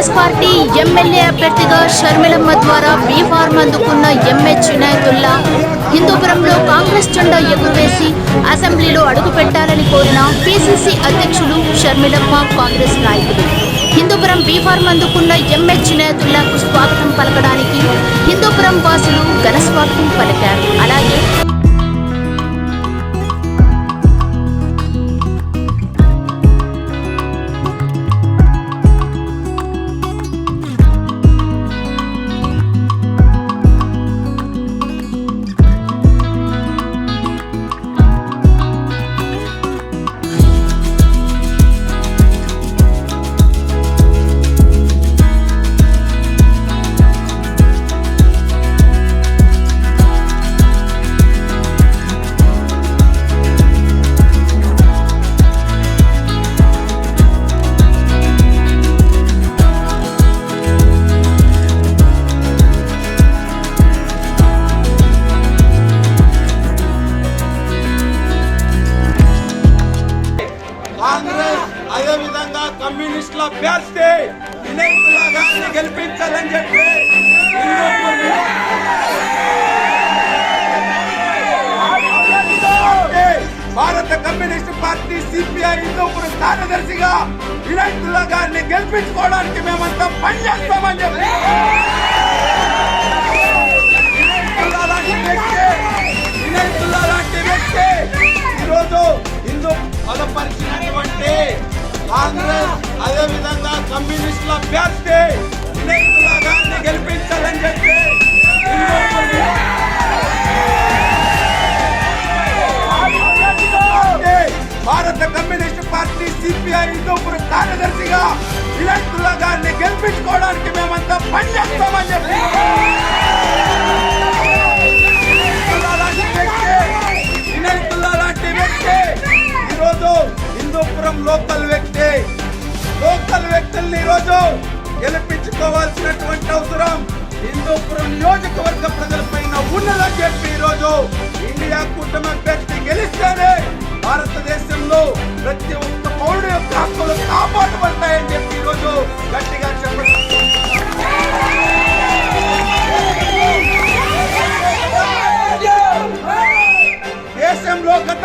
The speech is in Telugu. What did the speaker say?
టీడీపీ ఎమ్మెల్యే అభ్యర్థిగా షర్మిలమ్మ ద్వారా బీఫార్మ్ అందుకున్న ఎంహెచ్ ఇనాయతుల్లా హిందూపురంలో కాంగ్రెస్ జెండా ఎగురవేసి అసెంబ్లీలో అడుగుపెట్టాలని కోరిన పీసీసీ అధ్యక్షులు షర్మిలమ్మ కాంగ్రెస్ నాయకులు. హిందూపురం బీఫార్మ్ అందుకున్న ఎంహెచ్ ఇనాయతుల్లాకు స్వాగతం పలకడానికి హిందూపురం వాసులు ఘనస్వాగతం పలికారు. అలాగే అదే కమ్యూనిస్టుల అభ్యర్థి వినయ్ గారిని గెలిపించాలని చెప్పి భారత కమ్యూనిస్ట్ పార్టీ సిపిఐ హిందూపూర్ కార్యదర్శిగా వినయ్ గారిని గెలిపించుకోవడానికి మేమంతా పనిచేస్తామని చెప్పి కమ్యూనిస్టుల అభ్యర్థి వినయ్ గారిని గెలిపించాలని చెప్పి భారత కమ్యూనిస్ట్ పార్టీ సిపిఐ హిందూపూర్ కార్యదర్శిగా వినయ్ గారిని గెలిపించుకోవడానికి మేమంతా పనిచేస్తామని చెప్పి లాంటి లాంటి వ్యక్తి ఈరోజు హిందూపురం లోకల్ వ్యక్తి లోకల్ వ్యక్తుల్ని ఈరోజు గెలిపించుకోవాల్సినటువంటి అవసరం. హిందూపురం నియోజకవర్గ ప్రజలపైన ఉన్నదని చెప్పి ఈరోజు ఇండియా కూటమి అభ్యర్థి గెలిస్తేనే భారతదేశంలో ప్రతి ఒక్క పౌరుడు యొక్క హక్కులు కాపాడబడతాయని చెప్పి ఈరోజు గట్టిగా చెప్పండి దేశంలో గత